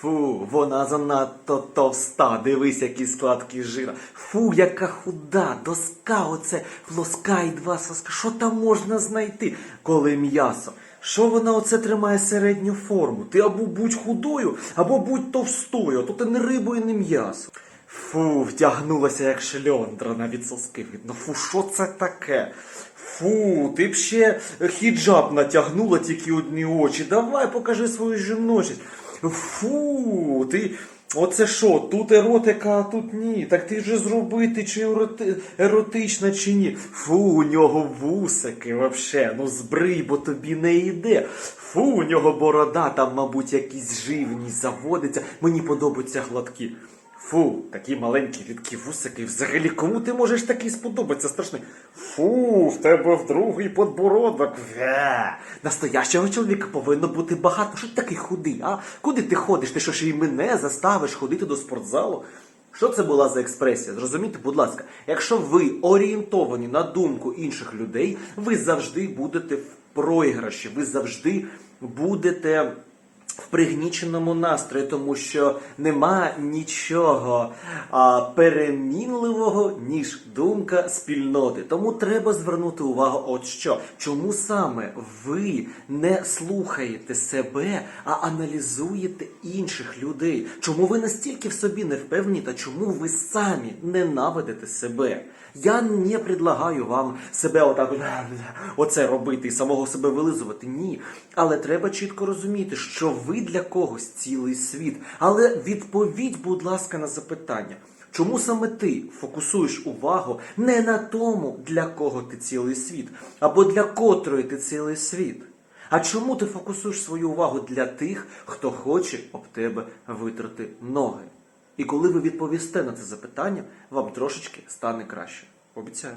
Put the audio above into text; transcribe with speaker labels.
Speaker 1: Фу, вона занадто товста. Дивись, які складки жира. Фу, яка худа, доска, оце плоска і два соска. Що там можна знайти, коли м'ясо? Що вона оце тримає середню форму? Ти або будь худою, або будь товстою, то ти не рибу і не м'ясо. Фу, втягнулася як шльондра, навіть соски видно. Фу, що це таке? Фу, ти б ще хіджаб натягнула тільки одні очі. Давай покажи свою жіночість. Фу, ти. Оце що, тут еротика, а тут ні. Так ти вже зробити, чи ероти... еротична, чи ні. Фу, у нього вусики вообще, ну збрий, бо тобі не йде. Фу, у нього борода, там, мабуть, якісь живні заводиться. Мені подобаються гладкі. Фу, такі маленькі рідкі вусики. Взагалі, кому ти можеш такий сподобатися страшний? Фу, в тебе в другий подбородок. Ве. Настоящого чоловіка повинно бути багато. Що ти такий худий, а? Куди ти ходиш? Ти що ж і мене заставиш ходити до спортзалу? Що це була за експресія? Зрозумійте, будь ласка, якщо ви орієнтовані на думку інших людей, ви завжди будете в програші, ви завжди будете в пригніченому настрої, тому що нема нічого а, перемінливого, ніж думка спільноти. Тому треба звернути увагу, от що. Чому саме ви не слухаєте себе, а аналізуєте інших людей? Чому ви настільки в собі не впевнені, та чому ви самі ненавидите себе? Я не предлагаю вам себе отак оце робити і самого себе вилизувати. Ні. Але треба чітко розуміти, що ви для когось цілий світ. Але відповідь, будь ласка, на запитання. Чому саме ти фокусуєш увагу не на тому, для кого ти цілий світ, або для котрої ти цілий світ? А чому ти фокусуєш свою увагу для тих, хто хоче об тебе витрати ноги? І коли ви відповісте на це запитання, вам трошечки стане краще. Обіцяю.